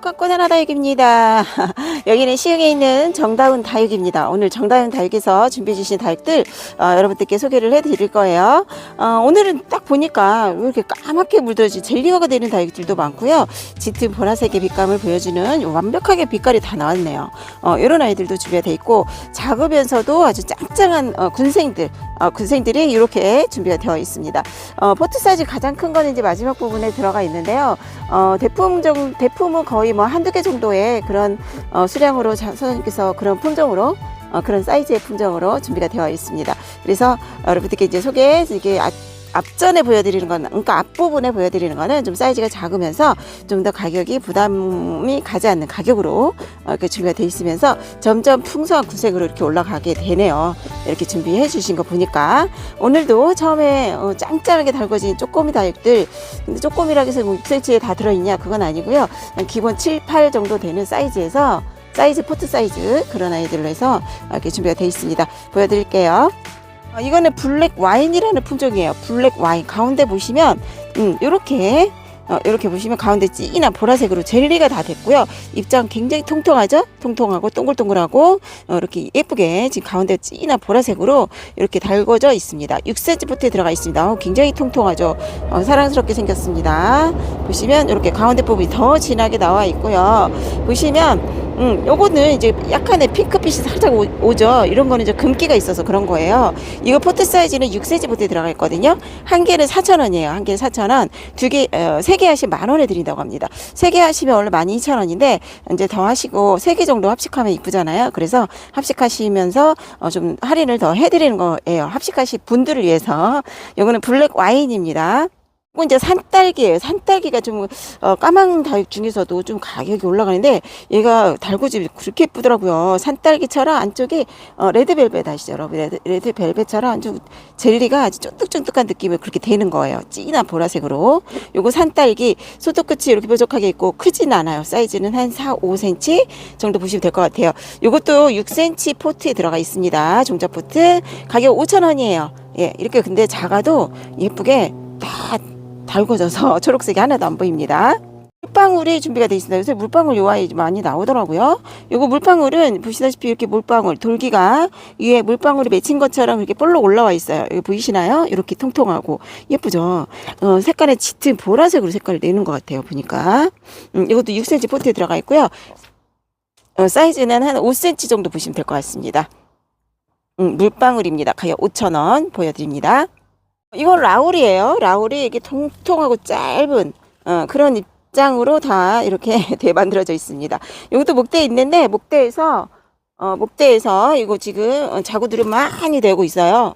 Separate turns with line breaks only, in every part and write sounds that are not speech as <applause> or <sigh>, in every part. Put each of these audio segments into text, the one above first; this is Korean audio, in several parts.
꽃갖고 하나 다육입니다. <laughs> 여기는 시흥에 있는 정다운 다육입니다. 오늘 정다운 다육에서 준비해 주신 다육들 어, 여러분들께 소개를 해드릴 거예요. 어, 오늘은 딱 보니까 이렇게 까맣게 물들어진 젤리화가 되는 다육들도 많고요. 짙은 보라색의 빛감을 보여주는 완벽하게 빛깔이 다 나왔네요. 어, 이런 아이들도 준비가 돼 있고 작으면서도 아주 짱짱한 어, 군생들 어, 군생들이 이렇게 준비가 되어 있습니다. 어, 포트 사이즈 가장 큰 거는 이제 마지막 부분에 들어가 있는데요. 어, 대품 정 대품은 거의 뭐 한두 개 정도의 그런 어, 수량으로 자- 선생님께서 그런 품종으로 어, 그런 사이즈의 품종으로 준비가 되어 있습니다. 그래서 여러분들께 이제 소개 이게 앞- 앞전에 보여드리는 건, 그러니까 앞부분에 보여드리는 거는 좀 사이즈가 작으면서 좀 더 가격이 부담이 가지 않는 가격으로 어, 이렇게 준비가 돼 있으면서 점점 풍성한 구색으로 이렇게 올라가게 되네요. 이렇게 준비해 주신 거 보니까 오늘도 처음에 어, 짱짱하게 달궈진 쪼꼬미 다육들 근데 쪼꼬미라고 해서 뭐 6cm에 다 들어있냐 그건 아니고요. 기본 7, 8 정도 되는 사이즈에서 사이즈 포트 사이즈 그런 아이들로 해서 이렇게 준비가 돼 있습니다. 보여드릴게요. 어, 이거는 블랙 와인이라는 품종이에요. 블랙 와인 가운데 보시면 음, 이렇게 어, 이렇게 보시면 가운데 진한 보라색으로 젤리가 다 됐고요. 입장 굉장히 통통하죠? 통통하고 동글동글하고 어, 이렇게 예쁘게 지금 가운데 진한 보라색으로 이렇게 달궈져 있습니다. 6cm 포트에 들어가 있습니다. 어, 굉장히 통통하죠? 어, 사랑스럽게 생겼습니다. 보시면 이렇게 가운데 부분이 더 진하게 나와 있고요. 보시면 음, 요거는 이제 약간의 핑크빛이 살짝 오, 오죠. 이런 거는 이제 금기가 있어서 그런 거예요. 이거 포트 사이즈는 6cm 포트에 들어가 있거든요. 한 개는 4,000원이에요. 한 개는 4,000원. 두 개, 어, 세개 하시면 만 원에 드린다고 합니다. 세 개 하시면 원래 12,000원인데 이제 더 하시고 세 개 정도 합식하면 이쁘잖아요. 그래서 합식하시면서 어, 좀 할인을 더 해드리는 거예요. 합식하실 분들을 위해서. 요거는 블랙 와인입니다. 이건 이제 산딸기예요. 산딸기가 좀 어, 까만 다육 중에서도 좀 가격이 올라가는데 얘가 달구집이 그렇게 예쁘더라고요. 산딸기처럼 안쪽이 어, 레드벨벳 아시죠, 여러분? 레드, 레드벨벳처럼 아주 젤리가 아주 쫀득쫀득한 느낌이 그렇게 되는 거예요. 진한 보라색으로. 요거 산딸기 소독 끝이 이렇게 뾰족하게 있고 크진 않아요. 사이즈는 한 4, 5cm 정도 보시면 될 것 같아요. 요것도 6cm 포트에 들어가 있습니다. 종자 포트 가격 5,000원이에요. 예, 이렇게 근데 작아도 예쁘게 다 달궈져서 <laughs> 초록색이 하나도 안 보입니다. 물방울이 준비가 되어 있습니다. 요새 물방울 요 아이 많이 나오더라고요. 요거 물방울은 보시다시피 이렇게 물방울 돌기가 위에 물방울이 맺힌 것처럼 이렇게 볼록 올라와 있어요. 여기 보이시나요? 이렇게 통통하고 예쁘죠. 어, 색깔의 짙은 보라색으로 색깔을 내는 것 같아요. 보니까 음, 이것도 6cm 포트에 들어가 있고요. 어, 사이즈는 한 5cm 정도 보시면 될 것 같습니다. 음, 물방울입니다. 가격 5,000원 보여드립니다. 이건 라울이에요. 라울이 이게 통통하고 짧은 어, 그런 입장으로 다 이렇게 <laughs> 돼 만들어져 있습니다. 이것도 목대에 있는데 목대에서 어, 목대에서 이거 지금 어, 자구들이 많이 되고 있어요.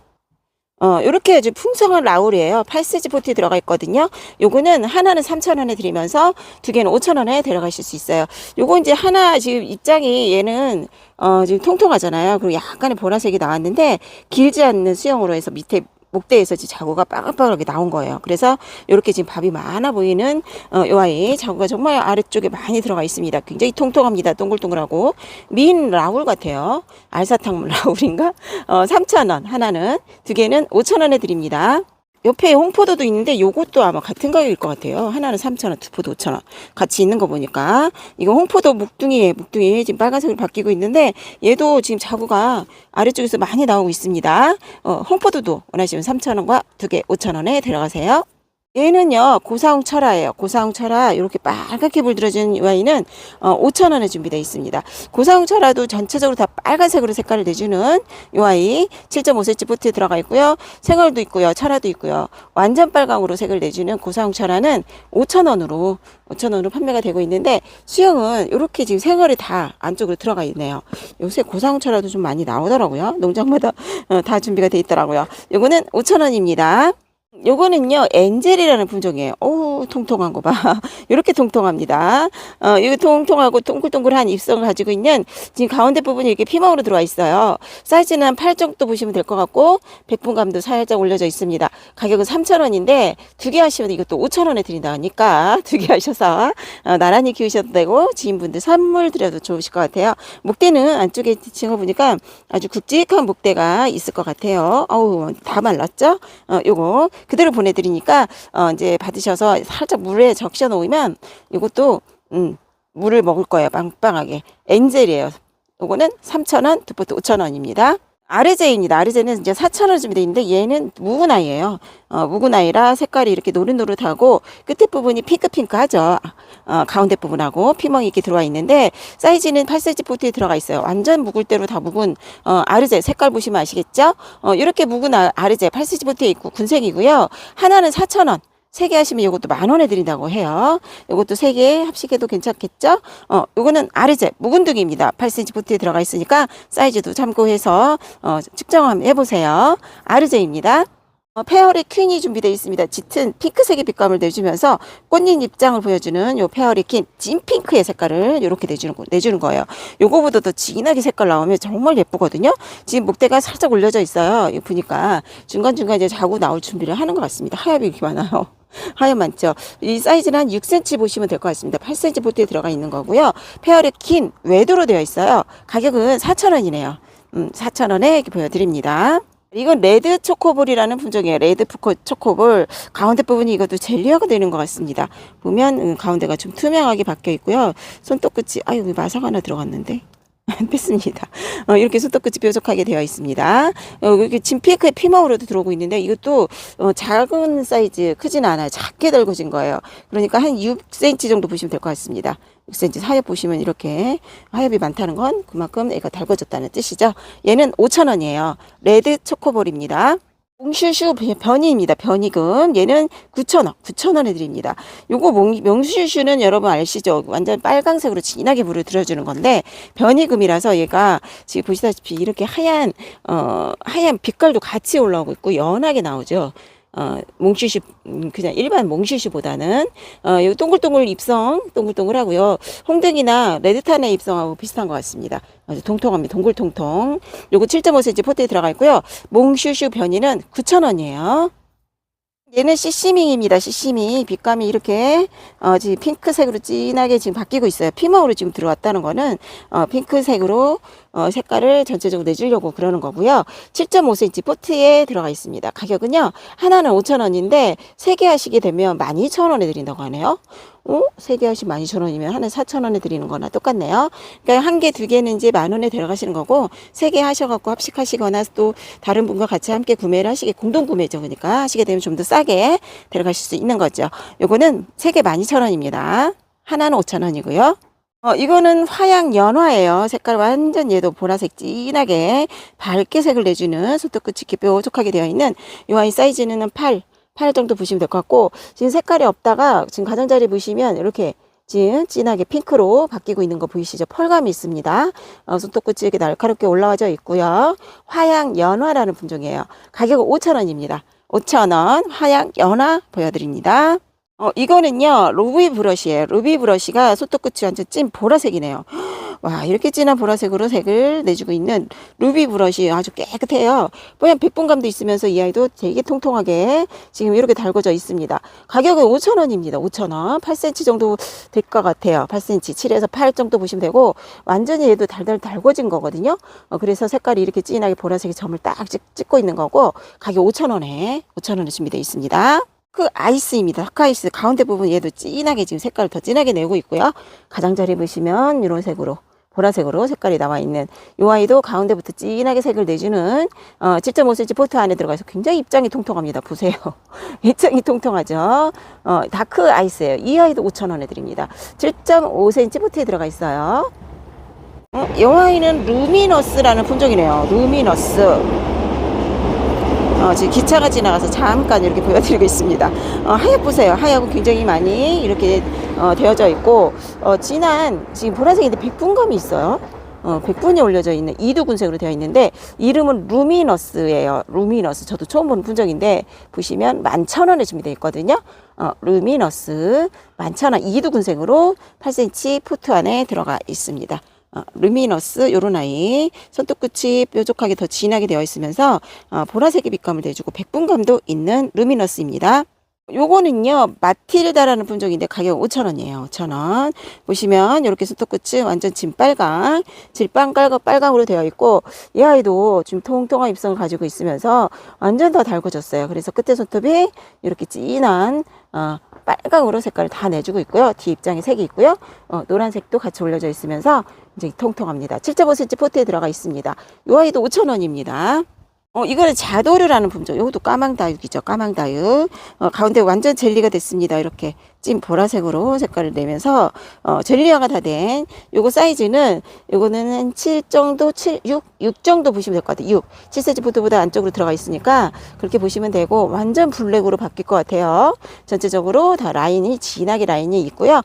어, 요렇게 아주 풍성한 라울이에요. 8cm 포트에 들어가 있거든요. 요거는 하나는 3,000원에 드리면서 두 개는 5,000원에 데려가실 수 있어요. 요거 이제 하나 지금 입장이 얘는 어, 지금 통통하잖아요. 그리고 약간의 보라색이 나왔는데 길지 않는 수영으로 해서 밑에 목대에서 지금 자구가 빠글빠글하게 나온 거예요. 그래서 이렇게 지금 밥이 많아 보이는 어, 요 아이 자구가 정말 아래쪽에 많이 들어가 있습니다. 굉장히 통통합니다. 동글동글하고 민 라울 같아요. 알사탕 <laughs> 라울인가? 어, 3,000원 하나는 두 개는 5,000원에 드립니다. 옆에 홍포도도 있는데 요것도 아마 같은 가격일 것 같아요. 하나는 3,000원, 두 포도 5,000원. 같이 있는 거 보니까. 이거 홍포도 묵둥이에 묵둥이 지금 빨간색으로 바뀌고 있는데 얘도 지금 자구가 아래쪽에서 많이 나오고 있습니다. 어, 홍포도도 원하시면 3,000원과 두 개 5,000원에 들어가세요. 얘는요 고사홍 철화예요. 고사홍 철화 이렇게 빨갛게 물들어진 이 와인은 어, 5,000원에 준비되어 있습니다. 고사홍 철화도 전체적으로 다 빨간색으로 색깔을 내주는 이 와인 7.5cm 포트에 들어가 있고요. 생얼도 있고요. 철화도 있고요. 완전 빨강으로 색을 내주는 고사홍 철화는 5,000원으로 5,000원으로 판매가 되고 있는데 수영은 이렇게 지금 생얼이 다 안쪽으로 들어가 있네요. 요새 고사홍 철화도 좀 많이 나오더라고요. 농장마다 어, 다 준비가 돼 있더라고요. 요거는 5,000원입니다. 요거는요, 엔젤이라는 품종이에요. 어우, 통통한 거 봐. <laughs> 이렇게 통통합니다. 어, 이거 통통하고 동글동글한 입성을 가지고 있는 지금 가운데 부분이 이렇게 피멍으로 들어와 있어요. 사이즈는 한 8 정도 보시면 될 것 같고, 백분감도 살짝 올려져 있습니다. 가격은 3,000원인데, 두 개 하시면 이것도 5,000원에 드린다 하니까, <laughs> 두 개 하셔서, 어, 나란히 키우셔도 되고, 지인분들 선물 드려도 좋으실 것 같아요. 목대는 안쪽에 징어 보니까 아주 굵직한 목대가 있을 것 같아요. 어우, 다 말랐죠? 어, 요거. 그대로 보내드리니까 어, 이제 받으셔서 살짝 물에 적셔 놓으면 이것도 음, 물을 먹을 거예요. 빵빵하게. 엔젤이에요. 요거는 3,000원, 두 포트 5,000원입니다. 아르제입니다. 아르제는 이제 4,000원 준비되어 있는데 얘는 묵은 아이예요. 어, 아이라 색깔이 이렇게 노릇노릇하고 끝에 부분이 핑크핑크하죠. 어, 가운데 부분하고 피멍이 이렇게 들어와 있는데 사이즈는 8cm 포트에 들어가 있어요. 완전 묵을 대로 다 묵은 어, 아르제 색깔 보시면 아시겠죠? 어, 이렇게 묵은 아, 아르제 8cm 포트에 있고 군색이고요. 하나는 4,000원. 세 개 하시면 이것도 만 원에 드린다고 해요. 이것도 세 개 합식해도 괜찮겠죠? 어, 요거는 아르제 묵은둥이입니다. 8cm 포트에 들어가 있으니까 사이즈도 참고해서 어, 측정 한번 해보세요. 아르제입니다. 어, 페어리 퀸이 준비되어 있습니다. 짙은 핑크색의 빛감을 내주면서 꽃잎 입장을 보여주는 요 페어리 퀸 찐핑크의 색깔을 이렇게 내주는, 거- 내주는 거예요. 요거보다 더 진하게 색깔 나오면 정말 예쁘거든요. 지금 목대가 살짝 올려져 있어요. 보니까 중간중간 이제 자고 나올 준비를 하는 것 같습니다. 하얗게 이렇게 많아요. 하얀 많죠. 이 사이즈는 한 6cm 보시면 될 것 같습니다. 8cm 보트에 들어가 있는 거고요. 페어리 퀸 외도로 되어 있어요. 가격은 4,000원이네요. 음, 4,000원에 이렇게 보여드립니다. 이건 레드 초코볼이라는 품종이에요. 레드 초코볼. 가운데 부분이 이것도 젤리화가 되는 것 같습니다. 보면 음, 가운데가 좀 투명하게 바뀌어 있고요. 손톱 끝이 아유 여기 마삭 하나 들어갔는데 안 <laughs> 뺐습니다. 어, 이렇게 손톱끝이 뾰족하게 되어 있습니다. 어, 이렇게 진피크의 피멍으로도 들어오고 있는데 이것도 어, 작은 사이즈 크진 않아요. 작게 달궈진 거예요. 그러니까 한 6cm 정도 보시면 될 것 같습니다. 6cm 하엽 보시면 이렇게 하엽이 많다는 건 그만큼 애가 달궈졌다는 뜻이죠. 얘는 5,000원이에요. 레드 초코볼입니다. 몽슈슈 변이입니다. 변이금. 얘는 9,000원. 9,000원에 드립니다. 요거 몽, 명슈슈는 여러분 아시죠? 완전 빨강색으로 진하게 물을 들어주는 건데 변이금이라서 얘가 지금 보시다시피 이렇게 하얀 어 하얀 빛깔도 같이 올라오고 있고 연하게 나오죠. 어, 몽슈슈, 음, 그냥 일반 몽슈슈보다는, 어, 요 동글동글 입성, 동글동글하고요. 홍등이나 레드탄의 입성하고 비슷한 것 같습니다. 아주 통통합니다. 동글통통. 요거 7.5cm 포트에 들어가 있고요. 몽슈슈 변이는 9,000원이에요. 얘는 시시밍입니다. 시시밍. 빛감이 이렇게, 어, 지금 핑크색으로 진하게 지금 바뀌고 있어요. 피멍으로 지금 들어왔다는 거는, 어, 핑크색으로, 어, 색깔을 전체적으로 내주려고 그러는 거고요. 7.5cm 포트에 들어가 있습니다. 가격은요, 하나는 5,000원인데, 세 개 하시게 되면 12,000원에 드린다고 하네요. 어? 세개 하시면 12,000원이면 하나 4,000원에 드리는 거나 똑같네요. 그러니까 한 개, 두 개는 이제 만 원에 들어가시는 거고, 세 개 하셔 갖고 합식하시거나 또 다른 분과 같이 함께 구매를 하시게, 공동 구매죠. 그러니까 하시게 되면 좀 더 싸게 데려가실 수 있는 거죠. 요거는 세 개 12,000원입니다. 하나는 5,000원이고요. 어, 이거는 화양 연화예요. 색깔 완전 얘도 보라색 진하게 밝게 색을 내주는 손톱끝이 이렇게 뾰족하게 되어 있는 이 아이 사이즈는 8, 8 정도 보시면 될 것 같고 지금 색깔이 없다가 지금 가장자리 보시면 이렇게 지금 진하게 핑크로 바뀌고 있는 거 보이시죠? 펄감이 있습니다. 어, 손톱끝이 이렇게 날카롭게 올라와져 있고요. 화양 연화라는 품종이에요. 가격은 5,000원입니다. 5,000원 화양 연화 보여드립니다. 어, 이거는요, 루비 브러쉬예요. 루비 브러쉬가 손톱 끝이 완전 찐 보라색이네요. <gasps> 와, 이렇게 진한 보라색으로 색을 내주고 있는 루비 브러쉬 아주 깨끗해요. 뽀얀 백분감도 있으면서 이 아이도 되게 통통하게 지금 이렇게 달궈져 있습니다. 가격은 5,000원입니다. 5,000원. 8cm 정도 될 것 같아요. 8cm. 7에서 8 정도 보시면 되고, 완전히 얘도 달달 달궈진 거거든요. 어, 그래서 색깔이 이렇게 진하게 보라색의 점을 딱 찍, 찍고 있는 거고, 가격 5,000원에, 5,000원에 준비되어 있습니다. 그 아이스입니다. 핫아이스 가운데 부분 얘도 진하게 지금 색깔을 더 진하게 내고 있고요. 가장자리 보시면 이런 색으로 보라색으로 색깔이 나와 있는 이 아이도 가운데부터 진하게 색을 내주는 어, 7.5cm 포트 안에 들어가서 굉장히 입장이 통통합니다. 보세요. <laughs> 입장이 통통하죠. 어, 다크 아이스예요. 이 아이도 5,000원에 드립니다. 7.5cm 포트에 들어가 있어요. 어, 이 아이는 루미너스라는 품종이네요. 루미너스. 어, 지금 기차가 지나가서 잠깐 이렇게 보여드리고 있습니다. 어, 하얗 보세요. 하얗고 굉장히 많이 이렇게 어, 되어져 있고 어, 진한 지금 보라색인데 백분감이 있어요. 어, 백분이 올려져 있는 이두군색으로 되어 있는데 이름은 루미너스예요. 루미너스. 저도 처음 보는 품종인데 보시면 만 천원에 준비되어 있거든요. 어, 루미너스 만 천원 이두군색으로 8cm 포트 안에 들어가 있습니다. 어, 루미너스 요런 아이 손톱끝이 뾰족하게 더 진하게 되어 있으면서 어, 보라색의 빛감을 내주고 백분감도 있는 루미너스입니다. 요거는요 마틸다라는 품종인데 가격 5,000원이에요. 5,000원. 보시면 이렇게 손톱끝이 완전 진빨강 질빵깔과 빨강으로 되어 있고 이 아이도 지금 통통한 입성을 가지고 있으면서 완전 다 달궈졌어요. 그래서 끝에 손톱이 이렇게 진한 어, 빨강 으로 색깔을 다 내주고 있고요. 뒤 입장에 색이 있고요. 어, 노란색도 같이 올려져 있으면서 이제 통통합니다. 7.5cm 포트에 들어가 있습니다. 이 아이도 5,000원입니다 어, 이거는 자도르라는 품종. 이것도 까망다육이죠. 까망다육. 어, 가운데 완전 젤리가 됐습니다. 이렇게 찐 보라색으로 색깔을 내면서, 어, 젤리화가 다 된, 요거 사이즈는, 요거는 7 정도, 7, 6, 6 정도 보시면 될 것 같아요. 6. 7cm 포트보다 안쪽으로 들어가 있으니까, 그렇게 보시면 되고, 완전 블랙으로 바뀔 것 같아요. 전체적으로 다 라인이, 진하게 라인이 있고요.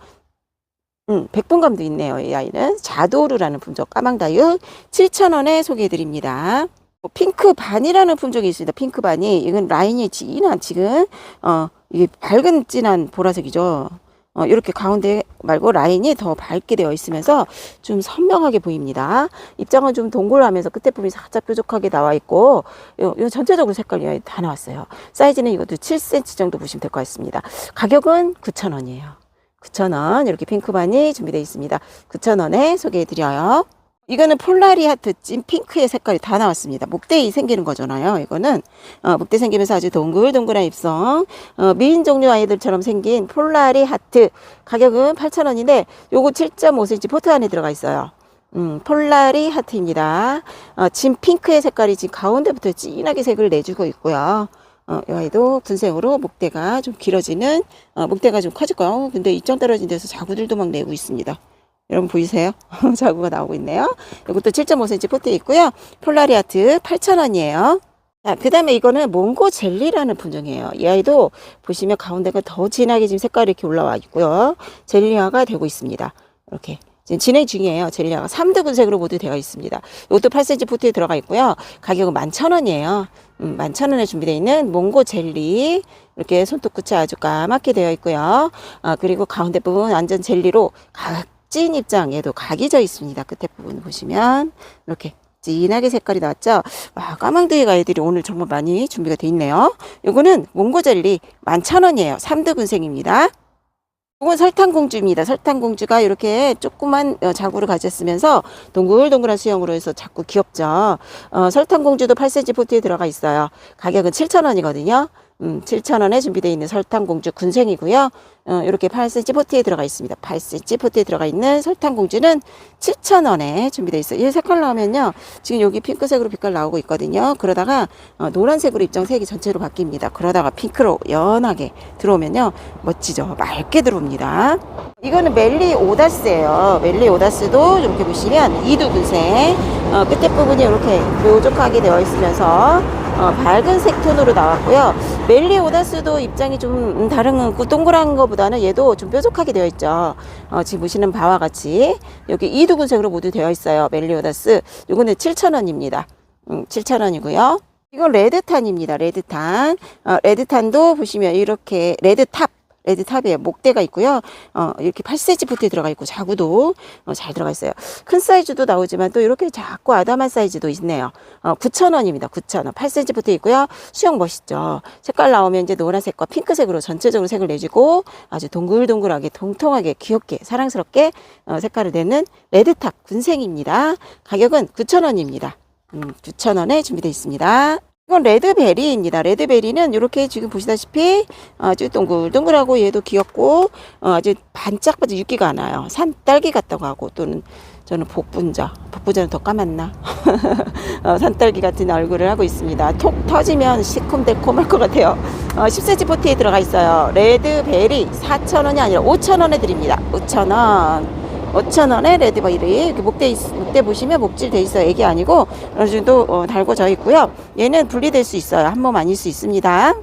음, 백분감도 있네요. 이 아이는. 자도르라는 품종. 까망다육. 7,000원에 소개해 드립니다. 뭐 핑크 반이라는 품종이 있습니다. 핑크 반이 이건 라인이 진한 지금 어 이게 밝은 진한 보라색이죠. 어 이렇게 가운데 말고 라인이 더 밝게 되어 있으면서 좀 선명하게 보입니다. 입장은 좀 동글하면서 끝에 부분이 살짝 뾰족하게 나와 있고 요, 요 전체적으로 색깔이 다 나왔어요. 사이즈는 이것도 7cm 정도 보시면 될 것 같습니다. 가격은 9,000원이에요. 9,000원 이렇게 핑크 반이 준비되어 있습니다. 9,000원에 소개해 드려요. 이거는 폴라리 하트 찐 핑크의 색깔이 다 나왔습니다. 목대이 생기는 거잖아요. 이거는 어, 목대 생기면서 아주 동글동글한 입성 어, 미인 종류 아이들처럼 생긴 폴라리 하트 가격은 8,000원인데 요거 7.5cm 포트 안에 들어가 있어요. 음, 폴라리 하트입니다. 어, 진 핑크의 색깔이 지금 가운데부터 진하게 색을 내주고 있고요. 어, 이 아이도 분생으로 목대가 좀 길어지는 어, 목대가 좀 커질 거예요. 어, 근데 입장 떨어진 데서 자구들도 막 내고 있습니다. 여러분 보이세요? <laughs> 자구가 나오고 있네요. 이것도 7.5cm 포트에 있고요. 폴라리아트 8,000원이에요. 자, 그 다음에 이거는 몽고 젤리라는 품종이에요. 이 아이도 보시면 가운데가 더 진하게 지금 색깔이 이렇게 올라와 있고요. 젤리화가 되고 있습니다. 이렇게. 지금 진행 중이에요. 젤리화가 3드 분색으로 모두 되어 있습니다. 이것도 8cm 포트에 들어가 있고요. 가격은 11,000원이에요. 음, 11,000원에 준비되어 있는 몽고 젤리. 이렇게 손톱 끝이 아주 까맣게 되어 있고요. 아, 그리고 가운데 부분 완전 젤리로 각 찐 입장 얘도 각이 져 있습니다. 끝에 부분 보시면 이렇게 진하게 색깔이 나왔죠. 와 까망둥이 아이들이 오늘 정말 많이 준비가 돼 있네요. 요거는 몽고젤리 11,000원이에요. 3드 군생입니다. 이건 설탕공주입니다. 설탕공주가 이렇게 조그만 어, 자구를 가졌으면서 동글동글한 수영으로 해서 자꾸 귀엽죠. 어, 설탕공주도 8cm 포트에 들어가 있어요. 가격은 7,000원이거든요. 음, 7,000원에 준비되어 있는 설탕공주 군생이고요. 어, 이렇게 8cm 포트에 들어가 있습니다. 8cm 포트에 들어가 있는 설탕공주는 7,000원에 준비되어 있어요. 이 색깔 나오면요. 지금 여기 핑크색으로 빛깔 나오고 있거든요. 그러다가 어, 노란색으로 입장 색이 전체로 바뀝니다. 그러다가 핑크로 연하게 들어오면요. 멋지죠. 맑게 들어옵니다. 이거는 멜리 오다스예요. 멜리 오다스도 이렇게 보시면 이두 군생 어, 끝에 부분이 이렇게 뾰족하게 되어 있으면서 어, 밝은 색 톤으로 나왔고요. 멜리 오다스도 입장이 좀 음, 다른 그 동그란 것보다 는 얘도 좀 뾰족하게 되어 있죠. 어, 지금 보시는 바와 같이 여기 이두근색으로 모두 되어 있어요. 멜리 오다스. 요거는 7,000원입니다. 음, 7,000원이고요. 이건 레드탄입니다. 레드탄. 어, 레드탄도 보시면 이렇게 레드탑 레드탑에 목대가 있고요. 어, 이렇게 8cm 포트에 들어가 있고 자구도 어, 잘 들어가 있어요. 큰 사이즈도 나오지만 또 이렇게 작고 아담한 사이즈도 있네요. 어, 9,000원입니다. 9,000원. 8cm 포트에 있고요. 수영 멋있죠. 색깔 나오면 이제 노란색과 핑크색으로 전체적으로 색을 내주고 아주 동글동글하게 통통하게 귀엽게 사랑스럽게 어, 색깔을 내는 레드탑 군생입니다. 가격은 9,000원입니다. 음, 9,000원에 준비되어 있습니다. 이건 레드베리입니다. 레드베리는 이렇게 지금 보시다시피 아주 동글동글하고 얘도 귀엽고 어, 아주 반짝반짝 윤기가 안 나요. 산딸기 같다고 하고 또는 저는 복분자, 복분자는 더 까맣나? <laughs> 어, 산딸기 같은 얼굴을 하고 있습니다. 톡 터지면 시큼달콤할 것 같아요. 어, 10cm 포트에 들어가 있어요. 레드베리 4,000원이 아니라 5,000원에 드립니다. 5,000원. 5,000원에 레드베리 이렇게 목대 있- 목대 보시면 목질 돼 있어요. 애기 아니고 어느 정도 어, 달궈져 있고요. 얘는 분리될 수 있어요. 한 몸 아닐 수 있습니다.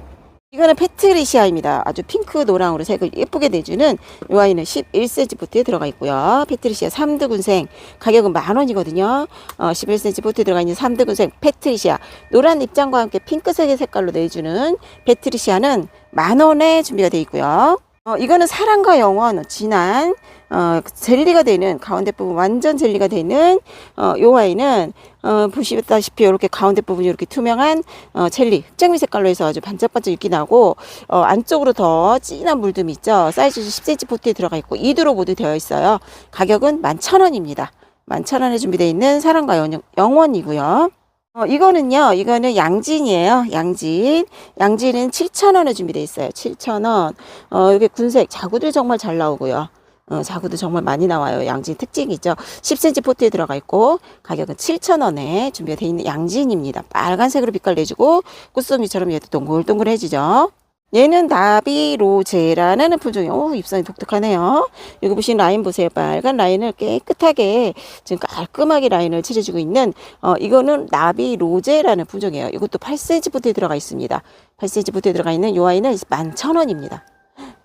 이거는 페트리시아입니다. 아주 핑크 노랑으로 색을 예쁘게 내주는 이 아이는 11cm 포트에 들어가 있고요. 페트리시아 3드 군생 가격은 만 원이거든요. 어, 11cm 포트에 들어가 있는 3드 군생 페트리시아 노란 입장과 함께 핑크색의 색깔로 내주는 페트리시아는 만 원에 준비가 되어 있고요. 어, 이거는 사랑과 영원 진한 어, 젤리가 되는 가운데 부분 완전 젤리가 되는 어, 요 와인은 어, 보시다시피 이렇게 가운데 부분이 이렇게 투명한 어, 젤리 흑장미 색깔로 해서 아주 반짝반짝 이렇게 나고 어, 안쪽으로 더 진한 물듬이 있죠 사이즈 10cm 포트에 들어가 있고 2두로 모두 되어 있어요 가격은 11,000원입니다 11,000원에 준비되어 있는 사랑과 영, 영원이고요 어, 이거는요, 이거는 양진이에요. 양진. 양진은 7,000원에 준비되어 있어요. 7,000원. 어, 이게 군색 자구들 정말 잘 나오고요. 어, 자구도 정말 많이 나와요. 양진 특징이죠. 10cm 포트에 들어가 있고 가격은 7,000원에 준비가 되어 있는 양진입니다. 빨간색으로 빛깔 내주고 꽃송이처럼 얘도 동글동글해지죠. 얘는 나비로제라는 품종이 오 입상이 독특하네요. 여기 보시는 라인 보세요. 빨간 라인을 깨끗하게 지금 깔끔하게 라인을 칠해주고 있는 어 이거는 나비로제라는 품종이에요. 이것도 8cm 포트에 들어가 있습니다. 8cm 포트에 들어가 있는 요 아이는 11,000원입니다.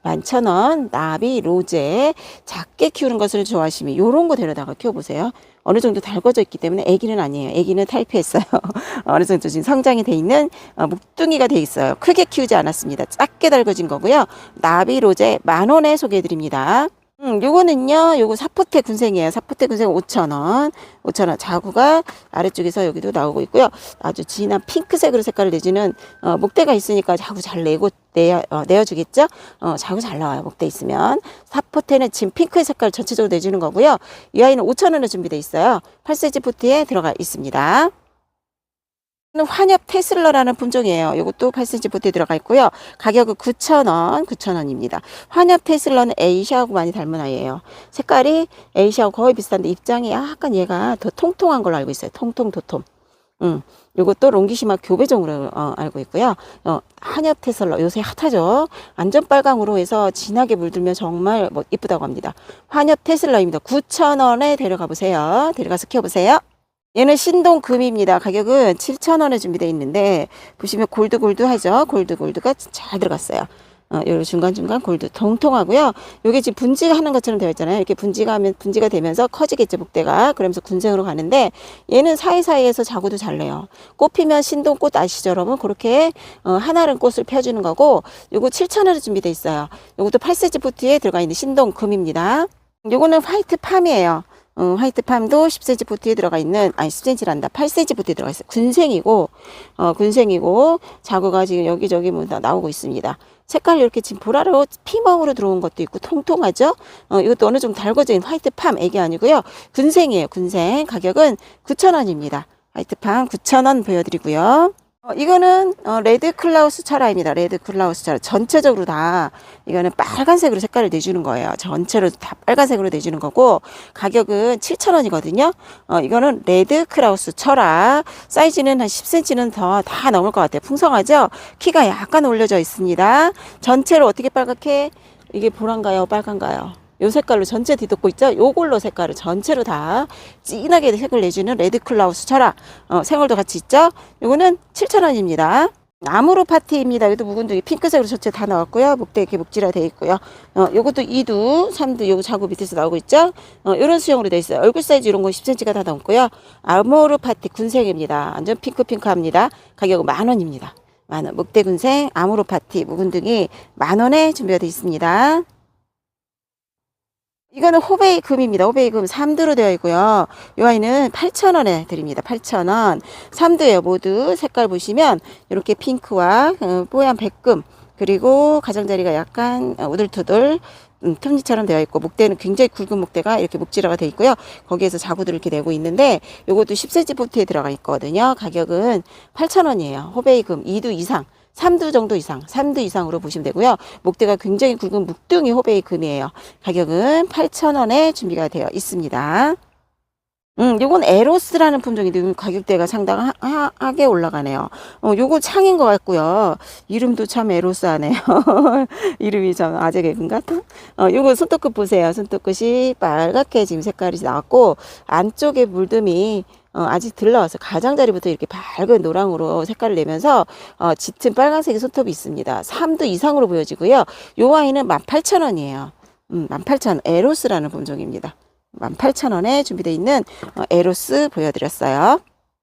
11,000원 나비 로제 작게 키우는 것을 좋아하시면 요런 거 데려다가 키워보세요. 어느 정도 달궈져 있기 때문에 아기는 아니에요. 아기는 탈피했어요. <laughs> 어느 정도 지금 성장이 돼 있는 어, 묵둥이가 돼 있어요. 크게 키우지 않았습니다. 작게 달궈진 거고요. 나비 로제 만 원에 소개해드립니다. 음, 요거는요, 요거 사포테 군생이에요. 사포테 군생 5,000원. 5,000원. 자구가 아래쪽에서 여기도 나오고 있고요. 아주 진한 핑크색으로 색깔을 내주는, 어, 목대가 있으니까 자구 잘 내고, 내어, 어, 내어주겠죠? 어, 자구 잘 나와요. 목대 있으면. 사포테는 진 핑크의 색깔 전체적으로 내주는 거고요. 이 아이는 5,000원에 준비되어 있어요. 8cm 포트에 들어가 있습니다. 는 환엽 테슬러라는 품종이에요. 이것도 8cm 포트에 들어가 있고요. 가격은 9,000원, 9,000원입니다. 환엽 테슬러는 에이샤하고 많이 닮은 아이예요. 색깔이 에이샤하고 거의 비슷한데 입장이 약간 얘가 더 통통한 걸로 알고 있어요. 통통 도톰. 음, 요것도 롱기시마 교배종으로 어, 알고 있고요. 어, 한엽 테슬러 요새 핫하죠. 완전 빨강으로 해서 진하게 물들면 정말 뭐 이쁘다고 합니다. 환엽 테슬러입니다. 9,000원에 데려가 보세요. 데려가서 키워 보세요. 얘는 신동 금입니다. 가격은 7,000원에 준비되어 있는데 보시면 골드 골드 하죠. 골드 골드가 잘 들어갔어요. 어, 요 중간중간 골드 통통하고요. 요게 지금 분지가 하는 것처럼 되어 있잖아요. 이렇게 분지가 하면 분지가 되면서 커지겠죠, 목대가. 그러면서 군생으로 가는데 얘는 사이사이에서 자구도 잘 내요. 꽃 피면 신동꽃 아시죠, 여러분? 그렇게 어, 하나른 꽃을 펴 주는 거고 요거 7,000원에 준비되어 있어요. 요것도 8cm 포트에 들어가 있는 신동 금입니다. 요거는 화이트 팜이에요. 어, 화이트 팜도 10cm 포트에 들어가 있는 아니 10cm란다. 8cm 포트에 들어가 있어요. 군생이고 어, 군생이고 자구가 지금 여기저기 뭐 다 나오고 있습니다. 색깔 이렇게 지금 보라로 피멍으로 들어온 것도 있고 통통하죠? 어, 이것도 어느 정도 달궈진 화이트 팜 애기 아니고요. 군생이에요 군생. 가격은 9,000원입니다. 화이트 팜 9,000원 보여드리고요 어, 이거는 어, 레드 클라우스 철화입니다. 레드 클라우스 철화. 전체적으로 다 이거는 빨간색으로 색깔을 내주는 거예요. 전체로 다 빨간색으로 내주는 거고 가격은 7,000원이거든요. 어, 이거는 레드 클라우스 철화. 사이즈는 한 10cm는 더 다 넘을 것 같아요. 풍성하죠? 키가 약간 올려져 있습니다. 전체로 어떻게 빨갛게 이게 보란가요? 빨간가요? 요 색깔로 전체 뒤덮고 있죠? 요걸로 색깔을 전체로 다 진하게 색을 내주는 레드 클라우스 철화. 어, 생얼도 같이 있죠? 요거는 7,000원입니다. 나무로 파티입니다. 여기도 묵은둥이 핑크색으로 전체 다 나왔고요. 목대 이렇게 목지라 되어 있고요. 어, 요것도 2두, 3두, 요거 자구 밑에서 나오고 있죠? 어, 요런 수영으로 되어 있어요. 얼굴 사이즈 이런 거 10cm가 다 넘고요. 아모르 파티 군색입니다. 완전 핑크핑크합니다. 가격은 만 원입니다. 만 원. 목대 군생, 아모르 파티, 묵은둥이 만 원에 준비가 되어 있습니다. 이거는 호베이 금입니다. 호베이 금 3두로 되어 있고요. 이 아이는 8,000원에 드립니다. 8,000원. 3두예요. 모두 색깔 보시면 이렇게 핑크와 어, 뽀얀 백금 그리고 가장자리가 약간 어, 우들투들 음, 톱니처럼 되어 있고 목대는 굉장히 굵은 목대가 이렇게 목지라가 되어 있고요. 거기에서 자구들을 이렇게 내고 있는데 요것도 10cm 포트에 들어가 있거든요. 가격은 8,000원이에요. 호베이 금 2두 이상. 3두 정도 이상, 3두 이상으로 보시면 되고요. 목대가 굉장히 굵은 묵둥이 호베이 금이에요. 가격은 8,000원에 준비가 되어 있습니다. 음, 요건 에로스라는 품종인데 가격대가 상당하게 올라가네요. 어, 요거 창인 것 같고요. 이름도 참 에로스하네요. <laughs> 이름이 참 아재 개그인가? 어, 요거 손톱끝 보세요. 손톱끝이 빨갛게 지금 색깔이 나왔고 안쪽에 물듬이 어, 아직 들러와서 가장자리부터 이렇게 밝은 노랑으로 색깔을 내면서 어, 짙은 빨간색의 손톱이 있습니다. 3도 이상으로 보여지고요. 요 아이는 18,000원이에요. 음, 18,000원 에로스라는 품종입니다. 18,000원에 준비되어 있는 어, 에로스 보여드렸어요.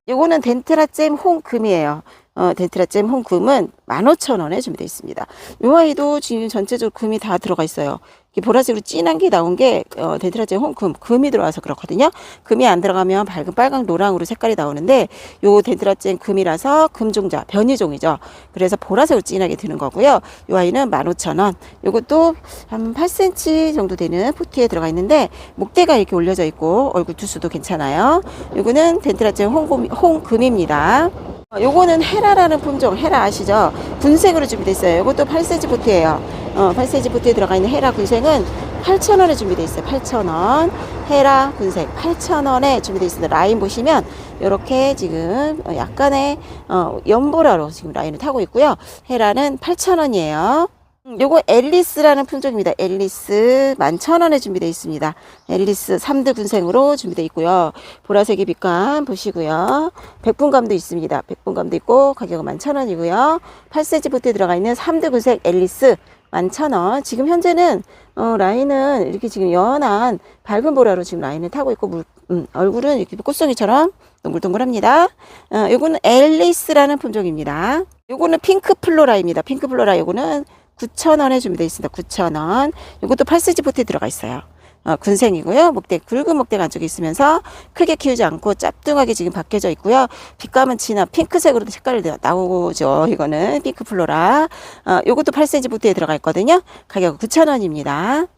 요거는 덴트라잼 홍금이에요. 어, 덴트라잼 홍금은 15,000원에 준비되어 있습니다. 이 아이도 지금 전체적으로 금이 다 들어가 있어요. 보라색으로 진한 게 나온 게 어, 덴트라잼 홍금, 금이 들어와서 그렇거든요. 금이 안 들어가면 밝은 빨강 노랑으로 색깔이 나오는데 요 덴트라잼 금이라서 금종자, 변이종이죠. 그래서 보라색으로 진하게 드는 거고요. 이 아이는 15,000원. 요것도 한 8cm 정도 되는 포트에 들어가 있는데 목대가 이렇게 올려져 있고 얼굴 두수도 괜찮아요. 요거는 덴트라잼 홍금, 홍금입니다. 어, 요거는 헤라라는 품종, 헤라 아시죠? 군색으로 준비되어 있어요. 요것도 8cm 포트예요. 어, 8cm 포트에 들어가 있는 헤라 군색은 8,000원에 준비되어 있어요. 8,000원. 헤라 군색 8,000원에 준비되어 있습니다. 라인 보시면 이렇게 지금 어, 약간의 어, 연보라로 지금 라인을 타고 있고요. 헤라는 8,000원이에요. 음, 요거 앨리스라는 품종입니다. 앨리스 11,000원에 준비되어 있습니다. 앨리스 3드 군생으로 준비되어 있고요. 보라색의 빛감 보시고요. 백분감도 있습니다. 백분감도 있고 가격은 11,000원이고요. 8cm 포트에 들어가 있는 3드 군색 앨리스 11,000원. 지금 현재는 어, 라인은 이렇게 지금 연한 밝은 보라로 지금 라인을 타고 있고 물, 음, 얼굴은 이렇게 꽃송이처럼 동글동글합니다. 어, 요거는 앨리스라는 품종입니다. 요거는 핑크 플로라입니다. 핑크 플로라 요거는 9,000원에 준비되어 있습니다. 9,000원. 이것도 8cm 포트에 들어가 있어요. 어, 군생이고요. 목대, 굵은 목대가 안쪽에 있으면서 크게 키우지 않고 짭뚱하게 지금 바뀌어져 있고요. 빛감은 진한 핑크색으로 색깔이 나- 나오죠. 이거는 핑크 플로라. 어, 요것도 8cm 포트에 들어가 있거든요. 가격은 9,000원입니다.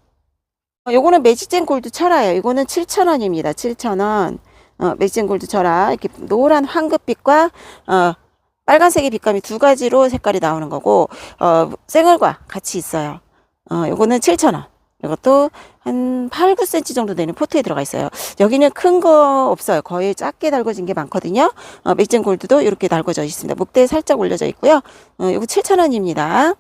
어, 요거는 매직젠 골드 철화예요. 이거는 7,000원입니다. 7,000원. 어, 매직젠 골드 철화. 이렇게 노란 황급빛과 어, 빨간색의 빛감이 두 가지로 색깔이 나오는 거고 어, 생얼과 같이 있어요. 어, 요거는 7,000원. 이것도 한 8, 9cm 정도 되는 포트에 들어가 있어요. 여기는 큰 거 없어요. 거의 작게 달궈진 게 많거든요. 어, 맥젠 골드도 이렇게 달궈져 있습니다. 목대에 살짝 올려져 있고요. 어, 요거 7,000원입니다.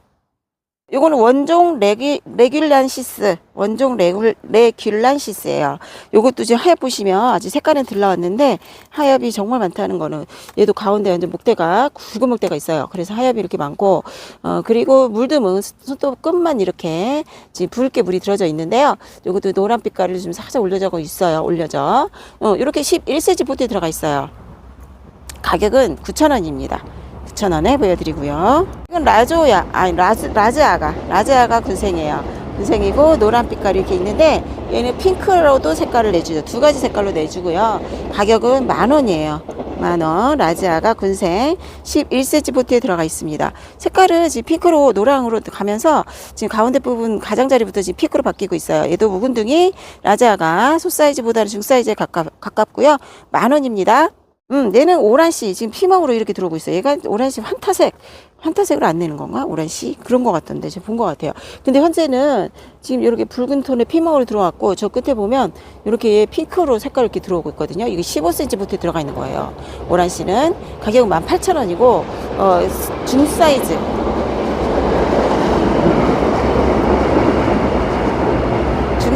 요거는 원종 레기, 레귤란시스, 원종 레귤, 레귤란시스예요. 요것도 지금 하얗 보시면 아직 색깔은 들나왔는데 하엽이 정말 많다는 거는 얘도 가운데 완전 목대가 굵은 목대가 있어요. 그래서 하엽이 이렇게 많고 어 그리고 물듬은 손톱 끝만 이렇게 지금 붉게 물이 들어져 있는데요. 요것도 노란빛 가루를 좀 살짝 올려져 있어요. 올려져. 어 이렇게 11cm 포트에 들어가 있어요. 가격은 9,000원입니다. 9,000원에 보여드리고요. 이건 라조야, 아니 라즈, 라즈아가, 라즈아가 군생이에요. 군생이고 노란 빛깔이 이렇게 있는데 얘는 핑크로도 색깔을 내주죠. 두 가지 색깔로 내주고요. 가격은 만 원이에요. 만 원. 라즈아가 군생 11cm 포트에 들어가 있습니다. 색깔은 지금 핑크로 노랑으로 가면서 지금 가운데 부분 가장자리부터 지금 핑크로 바뀌고 있어요. 얘도 묵은둥이 라즈아가 소 사이즈보다는 중 사이즈에 가깝, 가깝고요. 만 원입니다. 음, 얘는 오란씨 지금 피망으로 이렇게 들어오고 있어요. 얘가 오란씨 환타색, 환타색으로 안 내는 건가? 오란씨 그런 것 같던데 제가 본 것 같아요. 근데 현재는 지금 이렇게 붉은 톤의 피망으로 들어왔고 저 끝에 보면 이렇게 핑크로 색깔 이렇게 들어오고 있거든요. 이게 15cm 부터 들어가 있는 거예요. 오란씨는 가격은 18,000원이고 어, 중 사이즈.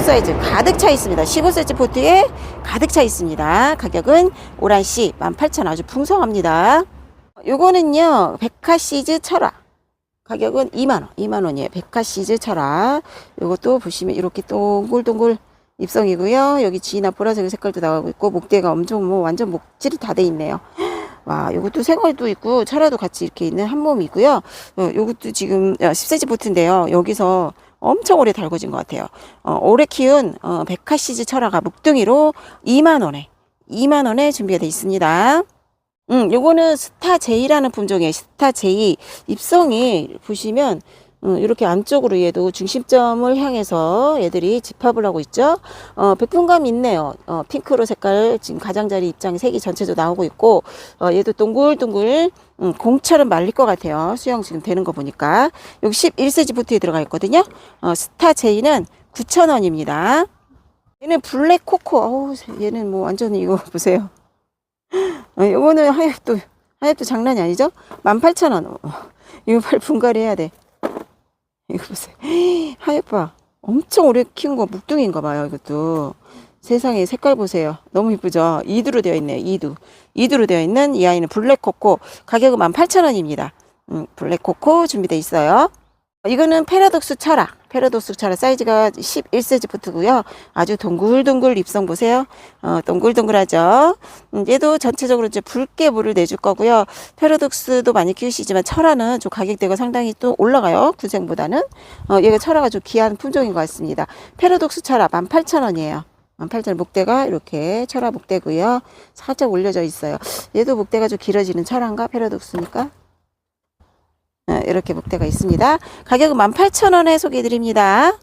사이즈 가득 차 있습니다. 15cm 포트에 가득 차 있습니다. 가격은 오란씨 18,000원 아주 풍성합니다. 요거는요, 백화시즈 철화. 가격은 2만원, 2만원이에요. 백화시즈 철화. 요것도 보시면 이렇게 동글동글 입성이고요. 여기 진한 보라색 색깔도 나오고 있고, 목대가 엄청 뭐 완전 목질이 다 돼 있네요. <gasps> 와, 요것도 생얼도 있고, 철화도 같이 이렇게 있는 한 몸이고요. 어, 요것도 지금 10cm 포트인데요. 여기서 엄청 오래 달궈진 것 같아요. 어, 오래 키운 어, 백화시즈 철화가 묵둥이로 2만원에, 2만원에 준비가 되어 있습니다. 음, 요거는 스타 제이라는 품종이에요. 스타 제이. 입성이 보시면 음, 이렇게 안쪽으로 얘도 중심점을 향해서 얘들이 집합을 하고 있죠. 어, 백분감 있네요. 어, 핑크로 색깔 지금 가장자리 입장이 색이 전체적으로 나오고 있고 어, 얘도 동글동글 음, 공처럼 말릴 것 같아요. 수영 지금 되는 거 보니까 여기 11cm 포트에 들어가 있거든요. 어, 스타 제이는 9,000원입니다. 얘는 블랙 코코. 어우, 얘는 뭐 완전히 이거 <laughs> 보세요. 어, 요거는 하엽도, 하엽도 장난이 아니죠? 18,000원. 어, 이거 빨리 분갈이 해야 돼. 이거 보세요. 봐. 엄청 오래 키운 거 묵둥이인가 봐요, 이것도. 세상에 색깔 보세요. 너무 이쁘죠? 이두로 되어 있네요, 이두. 이두로 되어 있는 이 아이는 블랙코코. 가격은 18,000원입니다. 음, 블랙코코 준비되어 있어요. 이거는 패러독스 철학. 페라도스 차라 사이즈가 11cm부터고요. 아주 동글동글 입성 보세요. 어, 동글동글하죠. 음, 얘도 전체적으로 이제 붉게 물을 내줄 거고요. 페라독스도 많이 키우시지만 철화는 좀 가격대가 상당히 또 올라가요. 군생보다는. 어, 얘가 철화가 좀 귀한 품종인 것 같습니다. 페라독스 철화 18,000원이에요. 18,000원 목대가 이렇게 철화 목대고요. 살짝 올려져 있어요. 얘도 목대가 좀 길어지는 철화인가? 페라독스니까. 어, 이렇게 목대가 있습니다. 가격은 18,000원에 소개해 드립니다.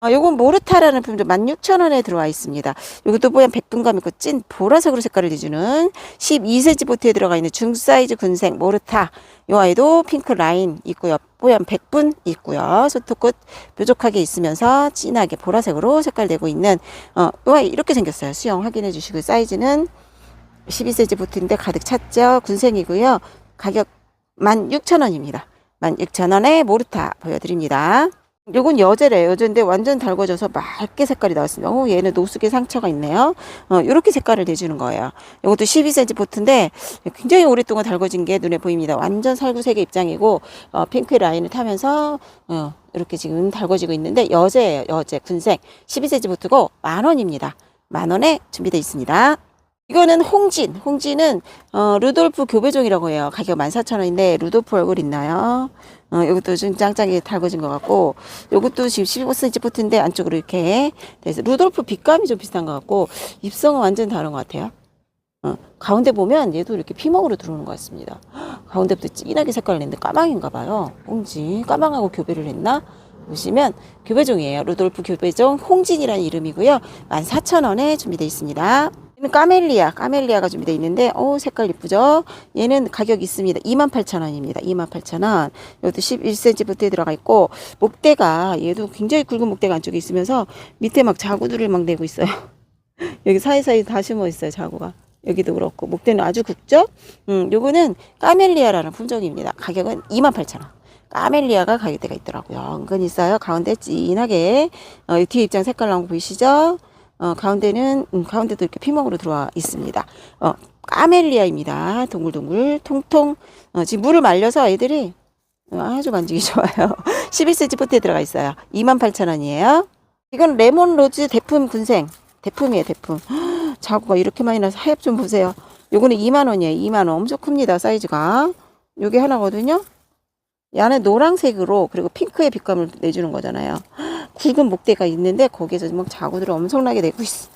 아, 요건 모르타라는 품종 16,000원에 들어와 있습니다. 요것도 뽀얀 백분감 있고 찐 보라색으로 색깔을 내주는 12cm 보트에 들어가 있는 중사이즈 군생 모르타. 요 아이도 핑크 라인 있고요. 뽀얀 백분 있고요. 소토꽃 뾰족하게 있으면서 진하게 보라색으로 색깔 내고 있는 어, 요 아이 이렇게 생겼어요. 수영 확인해 주시고 사이즈는 12cm 보트인데 가득 찼죠. 군생이고요. 가격 16,000원입니다. 16,000원에 모르타 보여드립니다. 요건 여제래요. 여제인데 완전 달궈져서 맑게 색깔이 나왔습니다. 오, 얘는 노숙의 상처가 있네요. 어, 요렇게 색깔을 내주는 거예요. 요것도 12cm 보트인데 굉장히 오랫동안 달궈진 게 눈에 보입니다. 완전 살구색의 입장이고, 어, 핑크 라인을 타면서, 어, 이렇게 지금 달궈지고 있는데, 여제예요. 여제. 군생. 12cm 보트고, 만 원입니다. 만 원에 준비되어 있습니다. 이거는 홍진. 홍진은, 어, 루돌프 교배종이라고 해요. 가격 14,000원인데, 루돌프 얼굴 있나요? 어, 이것도 좀 짱짱하게 달궈진 것 같고, 요것도 지금 15cm 포트인데 안쪽으로 이렇게 돼서 루돌프 빛감이 좀 비슷한 것 같고, 입성은 완전 다른 것 같아요. 어, 가운데 보면 얘도 이렇게 피멍으로 들어오는 것 같습니다. 가운데부터 진하게 색깔을 냈는데 까망인가 봐요. 홍진. 까망하고 교배를 했나? 보시면 교배종이에요. 루돌프 교배종 홍진이라는 이름이고요. 14,000원에 준비되어 있습니다. 얘는 까멜리아, 까멜리아가 준비되어 있는데, 오, 색깔 이쁘죠? 얘는 가격 있습니다. 28,000원입니다. 28,000원. 이것도 11cm부터에 들어가 있고, 목대가, 얘도 굉장히 굵은 목대가 안쪽에 있으면서, 밑에 막 자구들을 막 내고 있어요. <laughs> 여기 사이사이 다 심어 있어요, 자구가. 여기도 그렇고, 목대는 아주 굵죠? 음, 요거는 까멜리아라는 품종입니다. 가격은 28,000원. 까멜리아가 가격대가 있더라고요. 은근 있어요. 가운데 진하게, 어, 이 뒤에 입장 색깔 나온 거 보이시죠? 어, 가운데는, 음, 가운데도 이렇게 피멍으로 들어와 있습니다. 어, 까멜리아입니다. 동글동글, 통통. 어, 지금 물을 말려서 애들이 어, 아주 만지기 <laughs> 좋아요. 11cm 포트에 들어가 있어요. 28,000원이에요. 이건 레몬 로즈 대품 군생. 대품이에요, 대품. 자구가 이렇게 많이 나서 하엽 좀 보세요. 요거는 2만원이에요. 2만원. 엄청 큽니다, 사이즈가. 요게 하나거든요. 이 안에 노란색으로 그리고 핑크의 빛감을 내주는 거잖아요. 굵은 목대가 있는데 거기에서 막 자구들을 엄청나게 내고 있어.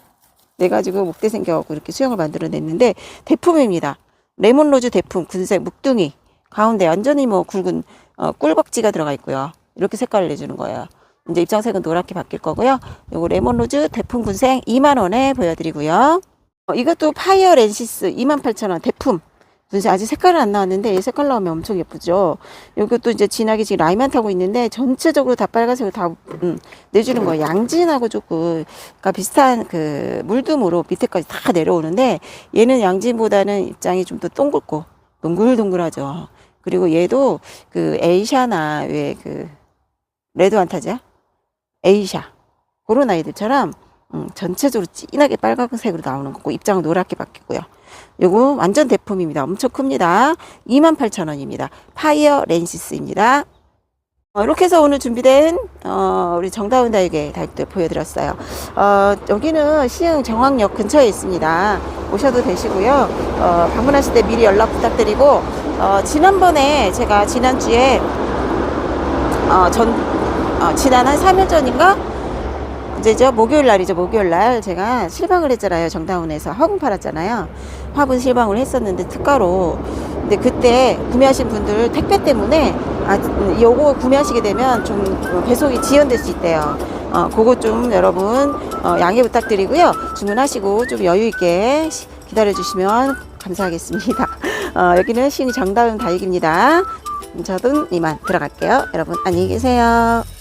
내가지고 목대 생겨갖고 이렇게 수영을 만들어냈는데 대품입니다. 레몬로즈 대품 군색 묵둥이 가운데 완전히 뭐 굵은 어, 꿀벅지가 들어가 있고요. 이렇게 색깔을 내주는 거예요. 이제 입장색은 노랗게 바뀔 거고요. 요거 레몬로즈 대품 군생 2만 원에 보여드리고요. 어, 이것도 파이어 렌시스 28,000원 대품. 군생 아직 색깔은 안 나왔는데 이 색깔 나오면 엄청 예쁘죠. 이것도 이제 진하게 지금 라인만 타고 있는데 전체적으로 다 빨간색으로 다 음, 내주는 거예요. 양진하고 조금 그러니까 비슷한 그 물두모로 밑에까지 다 내려오는데 얘는 양진보다는 입장이 좀 더 동글고 동글동글하죠. 그리고 얘도 그 에이샤나 왜 그 레드 완타지야? 에이샤 그런 아이들처럼 음, 전체적으로 진하게 빨간색으로 나오는 거고 입장은 노랗게 바뀌고요. 요거 완전 대품입니다. 엄청 큽니다. 28,000원입니다. 파이어 렌시스입니다. 어, 이렇게 해서 오늘 준비된 어, 우리 정다운 다육의 다육들 보여드렸어요. 어, 여기는 시흥 정왕역 근처에 있습니다. 오셔도 되시고요. 어, 방문하실 때 미리 연락 부탁드리고 어, 지난번에 제가 지난주에 어, 전 어, 지난 한 3일 전인가 언제죠? 목요일 날이죠. 목요일 날 제가 실방을 했잖아요. 정다운에서 화분 팔았잖아요. 화분 실방을 했었는데 특가로. 근데 그때 구매하신 분들 택배 때문에 아 요거 구매하시게 되면 좀 배송이 지연될 수 있대요. 어, 그거 좀 여러분 어, 양해 부탁드리고요. 주문하시고 좀 여유 있게 기다려 주시면 감사하겠습니다. <laughs> 어, 여기는 신이 정다운 다육입니다. 저도 이만 들어갈게요. 여러분 안녕히 계세요.